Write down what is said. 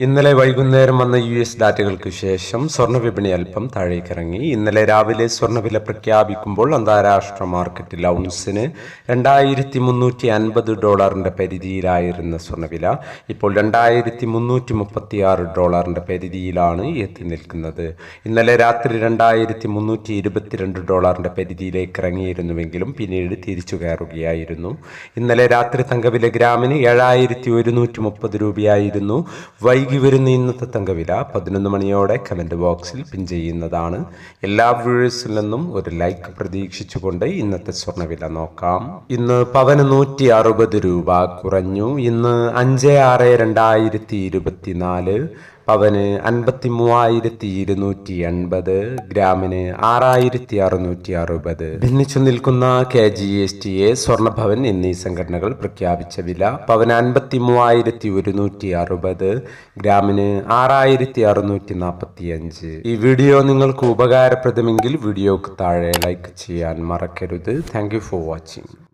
ഇന്നലെ വൈകുന്നേരം വന്ന യു എസ് ഡാറ്റകൾക്ക് ശേഷം സ്വർണവിപണി അല്പം താഴേക്കിറങ്ങി. ഇന്നലെ രാവിലെ സ്വർണവില പ്രഖ്യാപിക്കുമ്പോൾ അന്താരാഷ്ട്ര മാർക്കറ്റിൽ ഔൺസിന് രണ്ടായിരത്തി മുന്നൂറ്റി അൻപത് ഡോളറിന്റെ പരിധിയിലായിരുന്ന സ്വർണവില ഇപ്പോൾ രണ്ടായിരത്തി മുന്നൂറ്റി മുപ്പത്തി ആറ് ഡോളറിന്റെ പരിധിയിലാണ് എത്തി നിൽക്കുന്നത്. ഇന്നലെ രാത്രി രണ്ടായിരത്തി മുന്നൂറ്റി ഇരുപത്തിരണ്ട് ഡോളറിന്റെ പരിധിയിലേക്ക് ഇറങ്ങിയിരുന്നുവെങ്കിലും പിന്നീട് തിരിച്ചു കയറുകയായിരുന്നു. ഇന്നലെ രാത്രി തങ്കവില ഗ്രാമിന് ഏഴായിരത്തി ഒരുന്നൂറ്റി മുപ്പത് രൂപയായിരുന്നു വൈകി വരുന്ന ഇന്നത്തെ തങ്കവില പതിനൊന്ന് മണിയോടെ കമന്റ് ബോക്സിൽ പിൻ ചെയ്യുന്നതാണ്. എല്ലാ വ്യൂവേഴ്സിൽ നിന്നും ഒരു ലൈക്ക് പ്രതീക്ഷിച്ചുകൊണ്ട് ഇന്നത്തെ സ്വർണവില നോക്കാം. ഇന്ന് പവന് നൂറ്റി അറുപത് രൂപ കുറഞ്ഞു. ഇന്ന് അഞ്ച് ആറ് രണ്ടായിരത്തി ഇരുപത്തിനാല് പവന് അൻപത്തി മൂവായിരത്തി ഇരുന്നൂറ്റി എൺപത് ഗ്രാമിന് ആറായിരത്തി അറുന്നൂറ്റി അറുപത് ഭിന്നിച്ചു നിൽക്കുന്ന K G S T A സ്വർണഭവൻ എന്നീ സംഘടനകൾ പ്രഖ്യാപിച്ച വില പവന് അൻപത്തി മൂവായിരത്തി ഒരുന്നൂറ്റി അറുപത് ഗ്രാമിന് ആറായിരത്തി അറുന്നൂറ്റി നാൽപ്പത്തി അഞ്ച് ഈ വീഡിയോ നിങ്ങൾക്ക് ഉപകാരപ്രദമെങ്കിൽ വീഡിയോക്ക് താഴെ ലൈക്ക് ചെയ്യാൻ മറക്കരുത്. Thank for watching